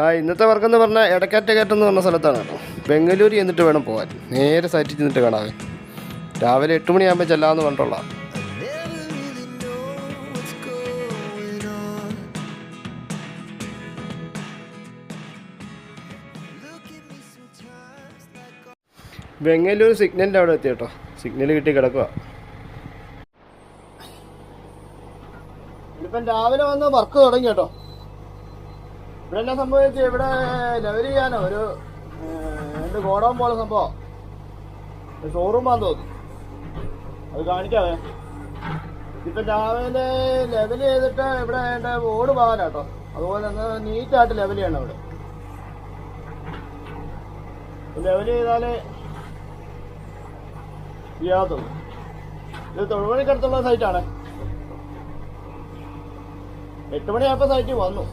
ആ ഇന്നത്തെ വർക്ക് എന്ന് പറഞ്ഞാൽ എടക്കാറ്റകേറ്റം എന്ന് പറഞ്ഞ സ്ഥലത്താണ്. കേട്ടോ എന്നിട്ട് വേണം പോകാൻ നേരെ സൈറ്റിൽ ചെന്നിട്ട് കാണാവേ രാവിലെ എട്ട് മണിയാകുമ്പോൾ ചെല്ലാമെന്ന് പറഞ്ഞിട്ടുള്ള. ബംഗളൂരു സിഗ്നലിന്റെ അവിടെ എത്തി കേട്ടോ. സിഗ്നൽ കിട്ടി കിടക്കുക ഇപ്പം രാവിലെ വന്ന് വർക്ക് തുടങ്ങി കേട്ടോ. ഇവിടെ എന്നാ സംഭവിച്ചു ഇവിടെ ലെവൽ ചെയ്യാനോ? ഒരു രണ്ട് ഗോഡൗൺ പോലെ സംഭവം. ഷോറൂം ആണെന്ന് തോന്നുന്നു. അത് കാണിക്കാവേ ഇപ്പൊ രാവിലെ ലെവൽ ചെയ്തിട്ട് ഇവിടെ എന്റെ ഓട് പോകാനാട്ടോ അതുപോലെ തന്നെ നീറ്റായിട്ട് ലെവൽ ചെയ്യണം ഇവിടെ. ലെവൽ ചെയ്താലേ ചെയ്യാത്തുള്ളൂ. ഇത് തൊഴുപണിക്കടുത്തുള്ള സൈറ്റാണ് എട്ട് മണിയായപ്പോൾ സൈറ്റിൽ വന്നു.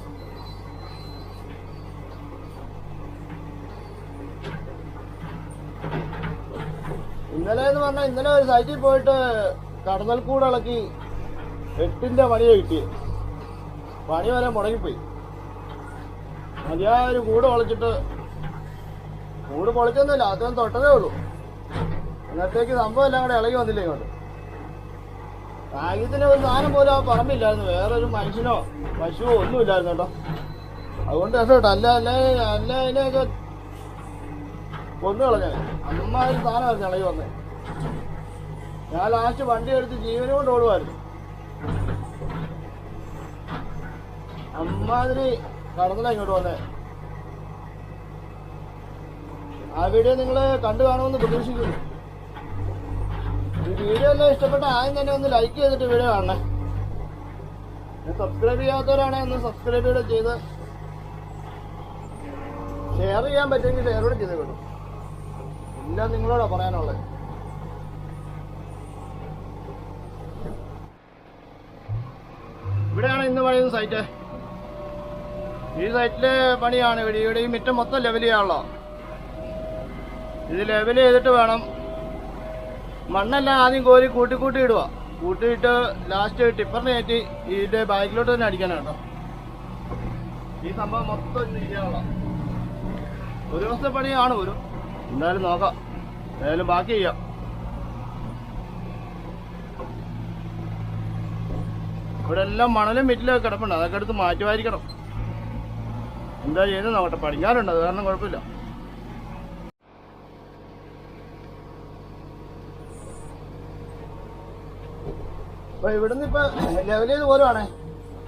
ഇന്നലെ എന്ന് പറഞ്ഞാൽ ഇന്നലെ ഒരു സൈറ്റിൽ പോയിട്ട് കടന്നൽ കൂട് ഇളക്കി എട്ടിന്റെ പണിയെ കിട്ടി പണി വരെ മുടങ്ങിപ്പോയി. മതിയായ ഒരു കൂട് പൊളിച്ചിട്ട് കൂട് പൊളിച്ചൊന്നുമില്ല അത്രയും തൊട്ടതേ ഉള്ളൂ. അന്നത്തേക്ക് സംഭവം എല്ലാം കൂടെ ഇളകി വന്നില്ല ഇങ്ങോട്ട്? ഭാഗ്യത്തിന് ഒരു സാധനം പോലും ആ പറമ്പില്ലായിരുന്നു. വേറൊരു മനുഷ്യനോ പശുവോ ഒന്നും ഇല്ലായിരുന്നു കേട്ടോ. അതുകൊണ്ട് രസോട്ടോ അല്ല അല്ല അല്ല അതിനെയൊക്കെ കൊന്നു കളഞ്ഞ ഒരു സാധനമായിരുന്നു ഇളകി വന്നേ. ഞാൻ ലാസ്റ്റ് വണ്ടി എടുത്ത് ജീവനും കൊണ്ട് ഓടുമായിരുന്നു അമ്മാതിരി കടന്നില്ല ഇങ്ങോട്ട് വന്നേ. ആ വീഡിയോ നിങ്ങൾ കണ്ടു കാണുമെന്ന് പ്രതീക്ഷിക്കുന്നു. ഈ വീഡിയോ എല്ലാം ഇഷ്ടപ്പെട്ട ആദ്യം തന്നെ ഒന്ന് ലൈക്ക് ചെയ്തിട്ട് വീഡിയോ കാണണേ. സബ്സ്ക്രൈബ് ചെയ്യാത്തവരാണെ ഒന്ന് സബ്സ്ക്രൈബ് കൂടെ ചെയ്ത് ഷെയർ ചെയ്യാൻ പറ്റുമെങ്കിൽ ഷെയർ കൂടെ ചെയ്ത് വിടും. എല്ലാം നിങ്ങളോടാ പറയാനുള്ളത്. ഇവിടെയാണ് ഇന്ന് പണിയുന്ന സൈറ്റ് ഈ സൈറ്റിലെ പണിയാണ്. ഇവിടെ ഇവിടെ ഈ മിറ്റം മൊത്തം ലെവൽ ചെയ്യാനുള്ളോ ഇത് ലെവൽ ചെയ്തിട്ട് വേണം. മണ്ണെല്ലാം ആദ്യം കോരി കൂട്ടി കൂട്ടി ഇടുക കൂട്ടിയിട്ട് ലാസ്റ്റ് ടിപ്പറിനെ കയറ്റി ഇതിന്റെ ബാക്കിലോട്ട് തന്നെ അടിക്കാനാണ് ഈ സംഭവം മൊത്തം ഇന്ന് ഒരു ദിവസത്തെ പണിയാണ് ഒരു. എന്തായാലും നോക്കാം. എന്തായാലും ബാക്കി ചെയ്യാം. ഇവിടെ എല്ലാം മണലും മിറ്റിലൊക്കെ കിടപ്പുണ്ട്. അതൊക്കെ എടുത്ത് മാറ്റുമായിരിക്കണം എന്താ ചെയ്യുന്നത് നോക്കട്ടെ. പഠിക്കാറുണ്ട് അത് കാരണം കുഴപ്പമില്ല. അപ്പൊ ഇവിടുന്ന് ഇപ്പൊ ലെവൽ ചെയ്ത് പോരുവാണേ.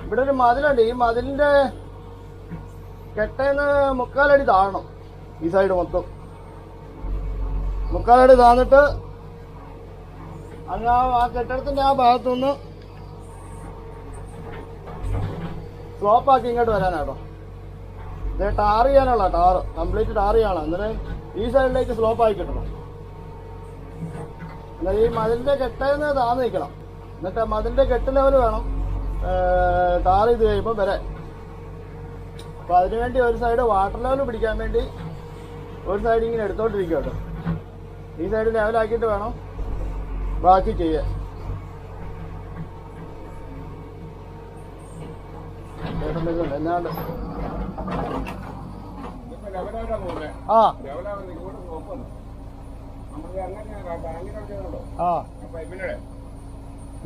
ഇവിടെ ഒരു മതിലുണ്ട്. ഈ മതിലിന്റെ കെട്ടേന്ന് മുക്കാലടി താഴണം. ഈ സൈഡ് മൊത്തം. മുക്കാലടി താന്നിട്ട് അങ്ങ് ആ കെട്ടിടത്തിന്റെ ആ ഭാഗത്തുനിന്ന് സ്ലോപ്പ് ആക്കി ഇങ്ങോട്ട് വരാനാട്ടോ. ഇത് ടാർ ചെയ്യാനുള്ള ടാർ കംപ്ലീറ്റ് ടാർ ചെയ്യണം. എന്നിട്ട് ഈ സൈഡിലേക്ക് സ്ലോപ്പ് ആക്കി കിട്ടണം. എന്നാൽ ഈ മതിലിന്റെ കെട്ടേന്ന് താന്ന് നിൽക്കണം എന്നിട്ട് മതിലിന്റെ കെട്ട് ലെവൽ വേണം ടാർ ചെയ്ത് കഴിയുമ്പോൾ വരാൻ അപ്പൊ അതിനുവേണ്ടി ഒരു സൈഡ് വാട്ടർ ലെവൽ പിടിക്കാൻ വേണ്ടി ഒരു സൈഡ് ഇങ്ങനെ എടുത്തോണ്ടിരിക്കും കേട്ടോ ഈ സൈഡ് ലെവലാക്കിയിട്ട് വേണം ബാക്കി ചെയ്യാൻ.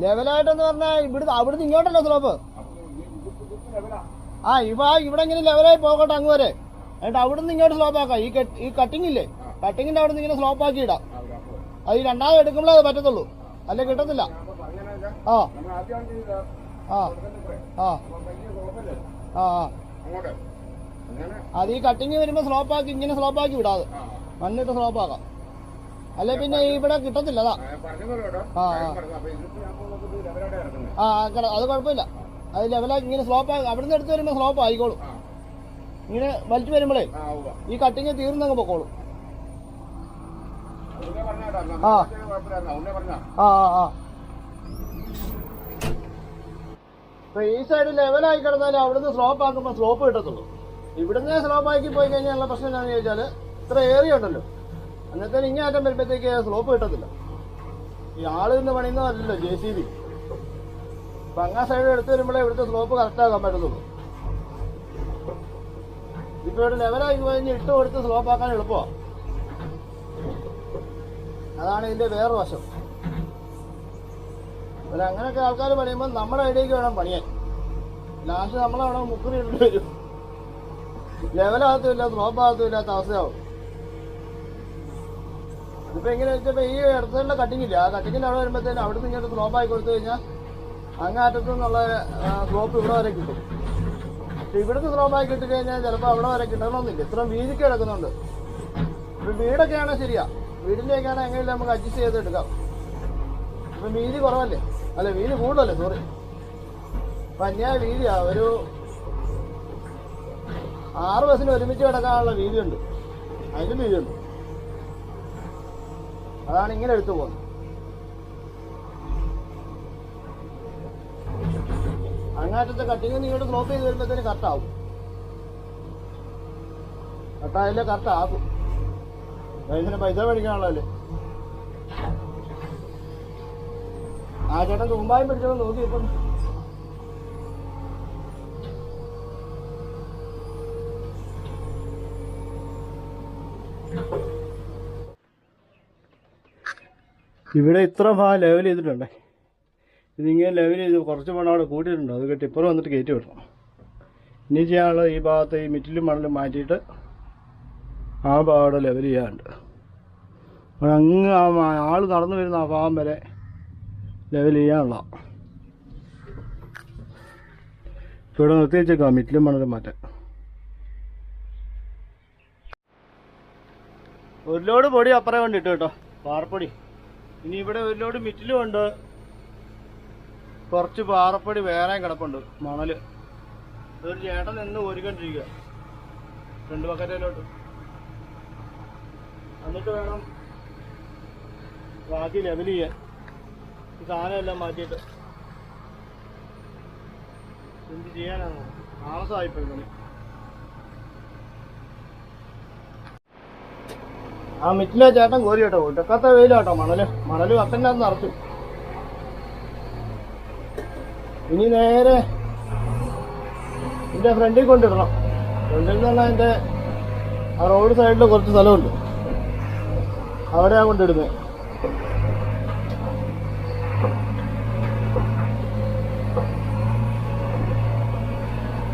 ലെവലായിട്ടെന്ന് പറഞ്ഞാ ഇവിടുന്ന് അവിടുന്ന് ഇങ്ങോട്ടല്ലോ സ്ലോപ്പ്? ആ ഇവ ഇവിടെ ഇങ്ങനെ ലെവലായി പോകട്ടെ അങ്ങ് വരെ. എന്നിട്ട് അവിടുന്ന് ഇങ്ങോട്ട് സ്ലോപ്പ് ആക്കാം ഈ ഈ കട്ടിംഗ് ഇല്ലേ കട്ടിങ്ങിന്റെ അവിടുന്ന് ഇങ്ങനെ സ്ലോപ്പ് ആക്കി ഇടാം. അത് ഈ രണ്ടാമത് എടുക്കുമ്പോഴേ അത് പറ്റത്തുള്ളൂ. അല്ലെ കിട്ടത്തില്ല? ആ. ആ. ആ. ആ. ആ അത് ഈ കട്ടിങ് വരുമ്പോ സ്ലോപ്പ് ആക്കി ഇങ്ങനെ സ്ലോപ്പ് ആക്കി വിടാതെ. മണ്ണിട്ട് സ്ലോപ്പ് ആക്കാം. അല്ലെ പിന്നെ ഇവിടെ കിട്ടത്തില്ല അതാ. ആ ആ അത് കുഴപ്പമില്ല. അത് ലെവലാക്കി ഇങ്ങനെ സ്ലോപ്പ് ആക്കി അവിടുന്ന് എടുത്ത് വരുമ്പോ സ്ലോപ്പ് ആയിക്കോളും. ഇങ്ങനെ വലിച്ചു വരുമ്പോഴേ ഈ കട്ടിങ് തീർന്നങ്ങ് പൊക്കോളും. ആ ആ ആ. ആ ഇപ്പൊ ഈ സൈഡ് ലെവലായി കിടന്നാലും അവിടുന്ന് സ്ലോപ്പ് ആക്കുമ്പോൾ സ്ലോപ്പ് കിട്ടത്തുള്ളൂ. ഇവിടുന്ന് സ്ലോപ്പ് ആക്കി പോയി കഴിഞ്ഞാൽ പ്രശ്നം എന്താണെന്ന് ചോദിച്ചാൽ ഇത്ര ഏറിയ ഉണ്ടല്ലോ. അന്നത്തെ ഇങ്ങേറ്റം വരുമ്പോഴത്തേക്ക് സ്ലോപ്പ് കിട്ടത്തില്ല. ഈ ആൾ നിന്ന് പണിയുന്നതല്ലല്ലോ ജെ സി ബി അപ്പൊ അങ്ങാ സൈഡ് എടുത്ത് വരുമ്പോഴേ ഇവിടുത്തെ സ്ലോപ്പ് കറക്റ്റ് ആക്കാൻ പറ്റത്തുള്ളൂ. ഇപ്പൊ ഇവിടെ ലെവലായി കഴിഞ്ഞ് ഇട്ട് കൊടുത്ത് സ്ലോപ്പ് ആക്കാൻ എളുപ്പമാണ് അതാണ് ഇതിന്റെ വേറെ വശം. അല്ല അങ്ങനെയൊക്കെ ആൾക്കാർ പണിയുമ്പോൾ നമ്മുടെ ഐഡിയക്ക് വേണം പണിയാൻ. ലാസ്റ്റ് നമ്മളവിടെ മുക്കുറി ഇട്ട് വരും. ലെവലാകത്തുമില്ല സ്ലോപ്പ് ഇല്ലാത്ത അവസ്ഥയാവും. ഇതിപ്പോ ഇങ്ങനെ വെച്ചപ്പോ ഈ ഇടത്തുള്ള കട്ടിങ്ങില്ല ആ കട്ടിങ്ങിന്റെ അവിടെ വരുമ്പോഴത്തേനും അവിടെ നിന്ന് ഇങ്ങോട്ട് സ്ലോപ്പ് ആയി കൊടുത്തു കഴിഞ്ഞാൽ അങ്ങാറ്റത്തു നിന്നുള്ള സ്ലോപ്പ് ഇവിടെ വരെ കിട്ടും. പക്ഷെ ഇവിടുത്തെ സ്ലോപ്പ് ആയി കിട്ടി കഴിഞ്ഞാൽ ചിലപ്പോൾ അവിടെ വരെ കിട്ടണമെന്നില്ല. ഇത്രയും വീതിക്ക് കിടക്കുന്നുണ്ട്. ഇപ്പം ശരിയാ. വീടിന്റെയൊക്കെ ആണെങ്കിൽ എങ്ങനെയും നമുക്ക് അഡ്ജസ്റ്റ് ചെയ്ത് എടുക്കാം. ഇപ്പൊ വീതി കുറവല്ലേ? അല്ല വീതി കൂടുതലല്ലേ? സോറി അപ്പൊ അന്യായ വീതിയാ ഒരു ആറ് ബസ്സിന് ഒരുമിച്ച് കിടക്കാനുള്ള വീതിയുണ്ട്. അതിനും വീതിയുണ്ട്. അതാണ് ഇങ്ങനെ എടുത്തു പോകുന്നത്. അങ്ങാറ്റത്തെ കട്ടിങ് നിങ്ങോട്ട് ക്ലോപ്പ് ചെയ്ത് വരുമ്പോഴത്തേന് കറക്റ്റാവും കറക്റ്റായാലേ കട്ടാകും പൈസ മേടിക്കാനുള്ളതല്ലേ? ആ ചേട്ടൻ തൂമ്പായും പിടിച്ചോ നോക്കി ഇപ്പം. ഇവിടെ ഇത്ര ഭാഗം ലെവൽ ചെയ്തിട്ടുണ്ടേ. ഇതിങ്ങനെ ലെവൽ ചെയ്ത് കുറച്ച് മണ്ണ് അവിടെ കൂട്ടിയിട്ടുണ്ട്. അത് ടിപ്പർ വന്നിട്ട് കയറ്റി വിടണം. ഇനി ചെയ്യാനുള്ളത് ഈ ഭാഗത്ത് ഈ മിറ്റിലും മണലും മാറ്റിയിട്ട് ആ ഭാഗം ലെവൽ ചെയ്യാറുണ്ട് അങ്ങ് ആ മ- ആൾ നടന്നു വരുന്ന ആ ഭാഗം വരെ ലെവൽ ചെയ്യാനുള്ള ഇവിടെ നിർത്തി വെച്ചേക്കാം മിറ്റിലും മണലും മാറ്റാൻ ഒരു ലോഡ് പൊടി അപ്പുറം കൊണ്ട് ഇട്ടു കേട്ടോ പാറപ്പൊടി. ഇനി ഇവിടെ ഒരു ലോഡ് മിറ്റിലും ഉണ്ട്. കുറച്ച് പാറപ്പൊടി വേറെയും കിടപ്പുണ്ട് മണൽ. ഒരു ചേട്ടൻ നിന്ന് ഒരുക്കൊണ്ടിരിക്കുക രണ്ട് ബക്കറ്റിലോട്ട് എന്നിട്ട് വേണം ബാക്കി ലെവൽ ചെയ്യാൻ. ഈ സാധനം മാറ്റിയിട്ട് എന്ത് ചെയ്യാനാണ്? താമസമായിപ്പോയി ആ മിറ്റിലെ ചേട്ടൻ കോരി കേട്ടോ ഒട്ടക്കത്തെ വെയിലാട്ടോ മണൽ. മണൽ കത്തന്റെ നടത്തി ഇനി നേരെ എന്റെ ഫ്രണ്ടിൽ കൊണ്ടിടണം. ഫ്രണ്ടിൽ നിന്ന് പറഞ്ഞാൽ അതിന്റെ ആ റോഡ് സൈഡിൽ കുറച്ച് സ്ഥലമുണ്ട്. അവിടെയാണ് കൊണ്ടിടുന്നത്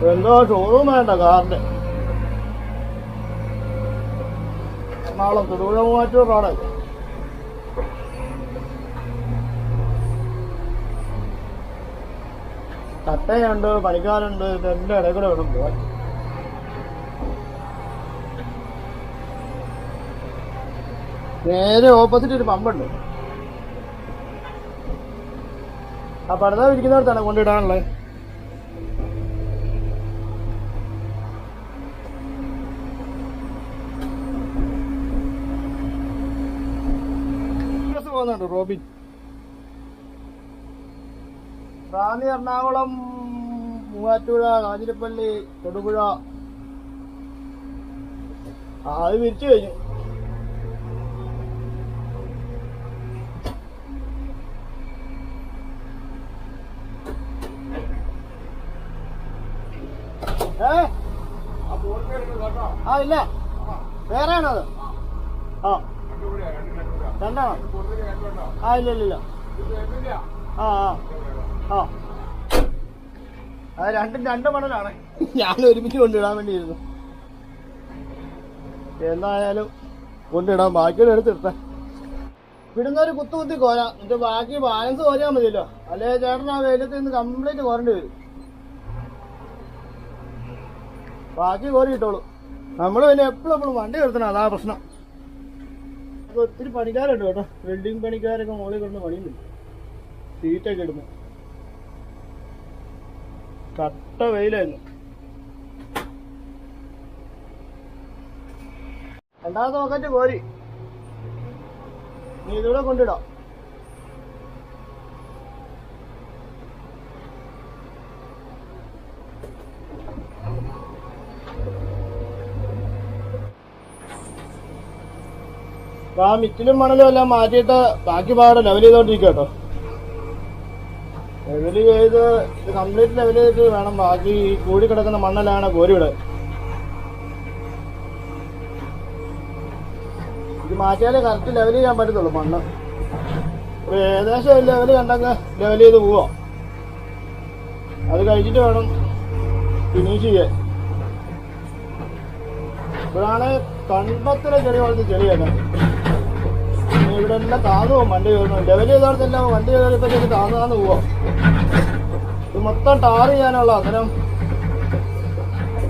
എന്തോ ഷോറൂം വേണ്ട കാറിന്റെ എറണാകുളം തൊടുപുഴ മൂവാറ്റൂർ റോഡ് കട്ടയുണ്ട് പണിക്കാരുണ്ട് ഇതെല്ലാം ഇടയിൽ കൂടെ വേണം പോവാൻ നേരെ ഓപ്പോസിറ്റ് ഒരു പമ്പുണ്ട് ആ പടുത ഇരിക്കുന്നിടത്താണ് കൊണ്ടിടാനുള്ളത്. പോകുന്നുണ്ട് റോബിൻ. റാന്നി എറണാകുളം മൂവാറ്റുപുഴ കാഞ്ഞിരപ്പള്ളി തൊടുപുഴ. അത് വിരിച്ചു കഴിഞ്ഞു. ഏ? ആ ഇല്ല. വേറെയാണത്. ആ. രണ്ടാണോ ആ ഇല്ല ഇല്ല ഇല്ല. ആ ആ ആ. അത് രണ്ടും രണ്ട് മണലാണ്. ഞാൻ ഒരുമിച്ച് കൊണ്ടിടാൻ വേണ്ടിയിരുന്നു. എന്തായാലും കൊണ്ടിടാം ബാക്കിയുടെ എടുത്തിട്ട വിടുന്ന ഒരു കുത്തു കുത്തി കോരാം. എന്നിട്ട് ബാക്കി ബാലൻസ് കോരാൻ മതിയല്ലോ. അല്ലേ ചേട്ടൻ ആ വെയിലത്ത് നിന്ന് കംപ്ലീറ്റ് കോരേണ്ടി വരും. ബാക്കി കോരി കിട്ടോളൂ നമ്മൾ പിന്നെ എപ്പോഴും എപ്പോഴും വണ്ടി നിർത്തണം. അതാ പ്രശ്നം. അപ്പൊ ഒത്തിരി പണിക്കാരുണ്ട് കേട്ടോ. വെൽഡിങ് പണിക്കാരൊക്കെ മുകളിൽ കൊണ്ട് പണിയുന്നുണ്ട്. സീറ്റൊക്കെ ഇടുന്നു. കട്ട വെയിലായിരുന്നു. രണ്ടാമത്തെ നോക്കറ്റ് പോരി. നീ ഇതിവിടെ കൊണ്ടിടാം. അപ്പൊ ആ മിറ്റിലും മണലും എല്ലാം മാറ്റിയിട്ട് ബാക്കി പാടെ ലെവൽ ചെയ്തോണ്ടിരിക്കുക കേട്ടോ ചെയ്ത് കംപ്ലീറ്റ് ലെവൽ ചെയ്തിട്ട് വേണം ബാക്കി ഈ കൂടി കിടക്കുന്ന മണ്ണെല്ലാം കോരിവിടെ. ഇത് മാറ്റിയാലേ കറക്റ്റ് ലെവൽ ചെയ്യാൻ പറ്റത്തുള്ളൂ മണ്ണ്. ഏകദേശം ഒരു ലെവൽ കണ്ടങ്ങ് ലെവൽ ചെയ്ത് പോവാ. അത് കഴിച്ചിട്ട് വേണം ഫിനിഷ് ചെയ്യാൻ. ഇവിടാണ് കൺപത്തിലെ ചെടി വളർത്തി ചെടിയാണ് ഇവിടെ എല്ലാം താന്നു വണ്ടി. കയറുന്നു ലെവൽ ചെയ്തോടത്തെല്ലാം വണ്ടി കയറിയപ്പോഴത്തേക്ക് താന്നു താന്ന് പോവാ. ഇത് മൊത്തം ടാർ ചെയ്യാനുള്ള അന്നേരം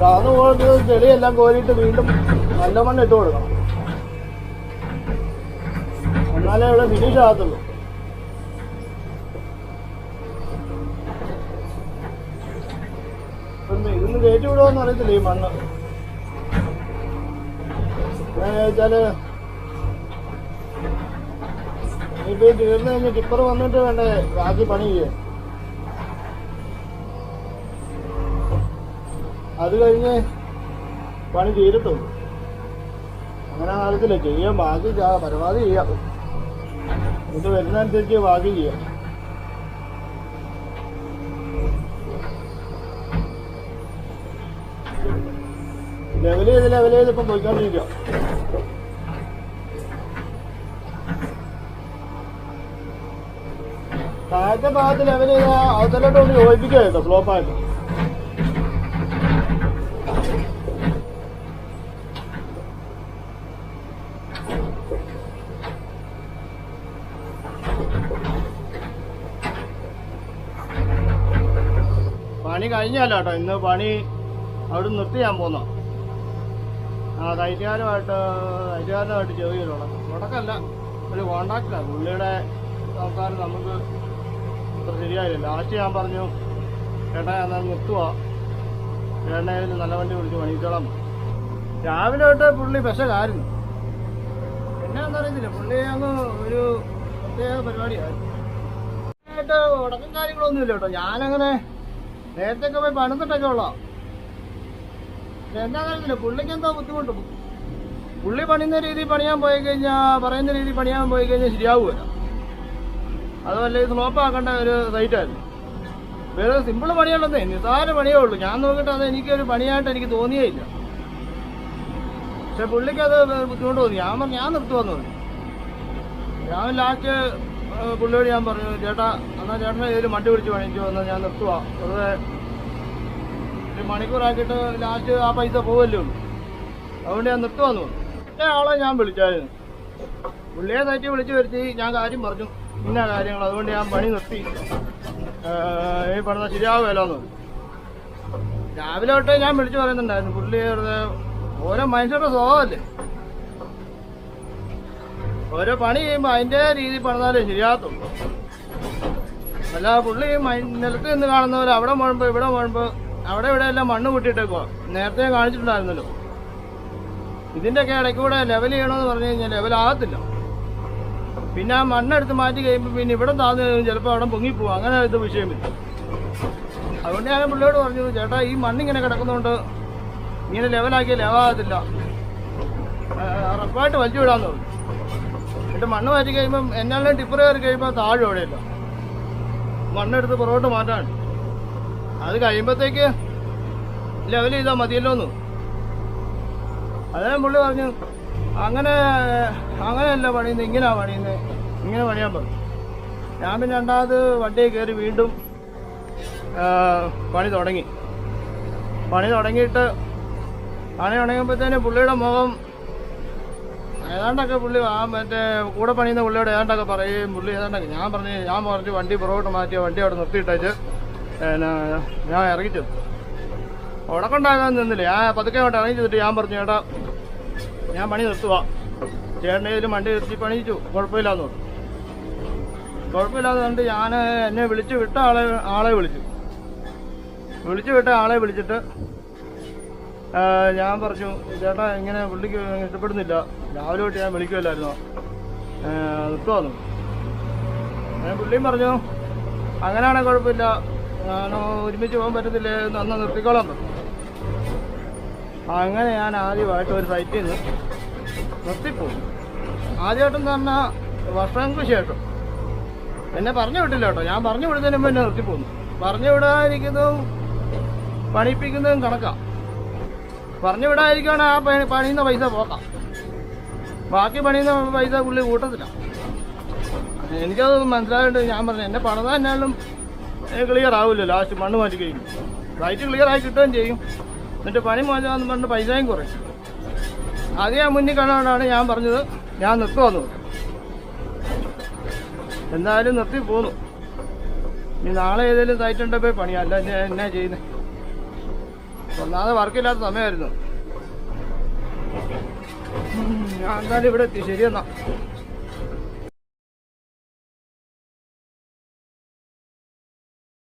താന്നു പോകുന്നത് ചെളിയെല്ലാം കോരിയിട്ട് വീണ്ടും നല്ല മണ്ണ് ഇട്ട് കൊടുക്കണം. എന്നാലേ ഇവിടെ ഫിനിഷ് ആകത്തുള്ളൂ. ഇതൊന്ന് കയറ്റി വിടുവോന്നറിയത്തില്ല ഈ മണ്ണ്? എങ്ങനെയാ വെച്ചാൽ ഈ തീർന്നു ടിപ്പർ വന്നിട്ട് വേണ്ടേ ബാക്കി പണി ചെയ്യേ. അത് കഴിഞ്ഞ് പണി തീരത്തുള്ളൂ അങ്ങനെ കാലത്തിൽ ചെയ്യാം ബാക്കി പരമാവധി ചെയ്യാം. ഇത് വരുന്നതനുസരിച്ച് ബാക്കി ചെയ്യാം. ലെവൽ ചെയ്ത് ലെവൽ ചെയ്ത് ഇപ്പം പോയിക്കൊണ്ടിരിക്കുക താഴത്തെ ഭാഗത്ത് ലെവൽ ചെയ്ത അവതലോട്ട് ഒന്ന് യോജിപ്പിക്കുക സ്ലോപ്പായിട്ട് പണി കഴിഞ്ഞല്ല ഇന്ന് പണി അവിടെ നിർത്തി ഞാൻ പോന്നോ. ആ തൈറ്റുകാരുമായിട്ട് തൈറ്റുകാരനുമായിട്ട് ചെറിയൊരു ഉടക്കം ഉടക്കല്ല ഒരു കോണ്ടാക്റ്റില്ല പുള്ളിയുടെ സംസാരം നമുക്ക് അത്ര ശരിയായില്ല. ലാസ്റ്റ് ഞാൻ പറഞ്ഞു ചേട്ടാ എന്നാൽ നിർത്തുക ചേട്ടനെ നല്ല വണ്ടി വിളിച്ച് പണിയിച്ചോളാം. രാവിലെ തൊട്ട് പുള്ളി പെശകായിരുന്നു എന്നാന്ന് അറിയത്തില്ല. പുള്ളി അങ്ങ് ഒരു പ്രത്യേക പരിപാടിയായിരുന്നു ഉടക്കം കാര്യങ്ങളൊന്നും ഇല്ല കേട്ടോ. ഞാനങ്ങനെ നേരത്തെ ഒക്കെ പോയി പണിതിട്ടൊക്കെ ഉള്ളതാ. എന്താ അറിയത്തില്ല. പുള്ളിക്ക് എന്തോ ബുദ്ധിമുട്ട്. പുള്ളി പണിയുന്ന രീതിയിൽ പണിയാൻ പോയി കഴിഞ്ഞാൽ പറയുന്ന രീതിയിൽ പണിയാൻ പോയി കഴിഞ്ഞാൽ ശരിയാവുമല്ലോ. അതുമല്ല സ്ലോപ്പ് സ്ലോപ്പാക്കേണ്ട ഒരു സൈറ്റായിരുന്നു വേറെ സിമ്പിൾ പണിയുള്ളതേ നിസ്സാര പണിയേ ഉള്ളൂ. ഞാൻ നോക്കിയിട്ട് അത് എനിക്കൊരു പണിയായിട്ട് എനിക്ക് തോന്നിയേ ഇല്ല പക്ഷെ പുള്ളിക്ക് അത് ബുദ്ധിമുട്ട് തോന്നി. ഞാൻ പറഞ്ഞു ഞാൻ നിർത്തുവെന്ന് പറഞ്ഞു. ഞാൻ ലാസ്റ്റ് പുള്ളിയോട് ഞാൻ പറഞ്ഞു ചേട്ടാ എന്നാൽ ചേട്ടനെ ഇതിൽ മണ്ടി പിടിച്ച് പണിച്ചു വന്നാൽ ഞാൻ നിർത്തുവാ. വെറുതെ ഒരു മണിക്കൂറാക്കിയിട്ട് ലാസ്റ്റ് ആ പൈസ പോവല്ലോ അതുകൊണ്ട് ഞാൻ നിർത്തുവാന്ന് പറഞ്ഞു. മറ്റേ ആളെ ഞാൻ വിളിച്ചായിരുന്നു. പുള്ളിയെ തറ്റി വിളിച്ചു വരുത്തി ഞാൻ കാര്യം പറഞ്ഞു. ഇന്ന കാര്യങ്ങൾ അതുകൊണ്ട് ഞാൻ പണി നിർത്തി. ഈ പറഞ്ഞ ശരിയാവുമല്ലോ എന്ന്. രാവിലെ തൊട്ടേ ഞാൻ വിളിച്ചു പറയുന്നുണ്ടായിരുന്നു പുള്ളി ഓരോ മനുഷ്യരുടെ സ്വഭാവമല്ലേ? ഓരോ പണി ചെയ്യുമ്പോൾ അതിന്റെ രീതി പറഞ്ഞാലേ ശരിയാകത്തുള്ളൂ. അല്ല പുള്ളി നിലത്ത് നിന്ന് കാണുന്നവർ അവിടെ മുഴമ്പ് ഇവിടെ മുഴമ്പ് അവിടെ ഇവിടെ എല്ലാം മണ്ണ് കൂട്ടിയിട്ടേക്കോ നേരത്തെ കാണിച്ചിട്ടുണ്ടായിരുന്നല്ലോ. ഇതിന്റെ ഒക്കെ ഇടയ്ക്കൂടെ ലെവൽ ചെയ്യണമെന്ന് പറഞ്ഞു കഴിഞ്ഞാൽ ലെവൽ ആകത്തില്ല. പിന്നെ ആ മണ്ണെടുത്ത് മാറ്റി കഴിയുമ്പോൾ പിന്നെ ഇവിടെ താഴ്ന്നു ചിലപ്പോൾ അവിടെ പൊങ്ങിപ്പോവും. അങ്ങനെ ഇത് വിഷയമില്ല. അതുകൊണ്ട് ഞാൻ പിള്ളേരോട് പറഞ്ഞു ചേട്ടാ ഈ മണ്ണ് ഇങ്ങനെ കിടക്കുന്നതുകൊണ്ട് ഇങ്ങനെ ലെവലാക്കിയ ലെവലാകത്തില്ല റഫായിട്ട് വലിച്ചു വിടാന്ന് പറഞ്ഞു. എന്നിട്ട് മണ്ണ് മാറ്റി കഴിയുമ്പം എന്നാലും ടിപ്പർ കയറി കഴിയുമ്പോൾ താഴെ എവിടെയില്ല. മണ്ണെടുത്ത് പുറകോട്ട് മാറ്റാൻ. അത് കഴിയുമ്പോഴത്തേക്ക് ലെവൽ ചെയ്താൽ മതിയല്ലോ എന്ന് അന്നേരം പുള്ളി പറഞ്ഞു അങ്ങനെ അങ്ങനെയല്ല പണിയുന്നത് ഇങ്ങനെയാ പണിയുന്നത് ഇങ്ങനെ പണിയാൻ പറഞ്ഞു. ഞാൻ പിന്നെ രണ്ടാമത് വണ്ടിയിൽ കയറി വീണ്ടും പണി തുടങ്ങി. പണി തുടങ്ങിയിട്ട് പണി തുടങ്ങിയപ്പോഴത്തേന് പുള്ളിയുടെ മുഖം ഏതാണ്ടൊക്കെ പുള്ളി ആ മറ്റേ കൂടെ പണിയുന്ന പുള്ളിയോട് ഏതാണ്ടൊക്കെ പറയും. പുള്ളി ഏതാണ്ടൊക്കെ ഞാൻ പറഞ്ഞു ഞാൻ പറഞ്ഞു വണ്ടി പുറകോട്ട് മാറ്റിയ വണ്ടി അവിടെ നിർത്തിയിട്ടേച്ച് പിന്നെ ഞാൻ ഇറങ്ങിച്ചു ഉടക്കുണ്ടാകാൻ നിന്നില്ല. ഞാൻ പതുക്കെ അങ്ങോട്ട് ഇറങ്ങി ചെയ്തിട്ട് ഞാൻ പറഞ്ഞു ചേട്ടാ ഞാൻ പണി നിർത്തുവാ. മണ്ടി വണ്ടി നിർത്തി പണിയിച്ചു. കുഴപ്പമില്ലാന്ന് പറഞ്ഞു. കുഴപ്പമില്ലാതെ കണ്ട് ഞാൻ എന്നെ വിളിച്ചു വിട്ട ആളെ ആളെ വിളിച്ചു. വിളിച്ചു വിട്ട ആളെ വിളിച്ചിട്ട് ഞാൻ പറഞ്ഞു ചേട്ടാ ഇങ്ങനെ പുള്ളിക്ക് ഇഷ്ടപ്പെടുന്നില്ല. രാവിലെ തൊട്ട് ഞാൻ വിളിക്കുമല്ലായിരുന്നു നിർത്തുവാന്നു ഞാൻ പുള്ളിയും പറഞ്ഞു അങ്ങനെയാണെങ്കിൽ കുഴപ്പമില്ല. ഞാൻ ഒരുമിച്ച് പോകാൻ പറ്റത്തില്ലേ? അന്ന് നിർത്തിക്കോളാം പറഞ്ഞു. അങ്ങനെ ഞാൻ ആദ്യമായിട്ട് ഒരു സൈറ്റിൽ നിന്ന് നിർത്തിപ്പോയി. ആദ്യമായിട്ടെന്ന് പറഞ്ഞാൽ വർഷങ്ങൾക്ക് ശേഷം. എന്നെ പറഞ്ഞു വിട്ടില്ല കേട്ടോ. ഞാൻ പറഞ്ഞു വിടുന്നതിന് മുമ്പ് എന്നെ നിർത്തിപ്പോന്നു. പറഞ്ഞു വിടാതിരിക്കുന്നതും പണിപ്പിക്കുന്നതും കണക്കാം. പറഞ്ഞു വിടാതിരിക്കുകയാണ് ആ പണി പണിയുന്ന പൈസ പോക്കാം. ബാക്കി പണിയുന്ന പൈസ പുള്ളി കൂട്ടത്തില്ല. എനിക്കത് മനസ്സിലായിട്ട് ഞാൻ പറഞ്ഞു എന്നെ പണിത എന്നാലും ക്ലിയർ ആവില്ല ലാസ്റ്റ് മണ്ണ് മാറ്റി കഴിയും റൈറ്റ് ക്ലിയർ ആയി കിട്ടുകയും ചെയ്യും. എന്നിട്ട് പണി മോശമാന്ന് പറഞ്ഞിട്ട് പൈസയും കുറയും. അത് ഞാൻ മുന്നിൽ കണ്ടുകൊണ്ടാണ് ഞാൻ പറഞ്ഞത്. ഞാൻ നിർത്തുവന്നു എന്തായാലും നിർത്തി പോന്നു. ഇനി നാളെ ഏതെങ്കിലും സൈറ്റ് ഉണ്ടെ പോയി പണി അല്ല എന്നാ ചെയ്യുന്നത് ഒന്നാമത് വർക്കില്ലാത്ത സമയമായിരുന്നു. ഞാൻ എന്തായാലും ഇവിടെ എത്തി. ശരിയെന്നാ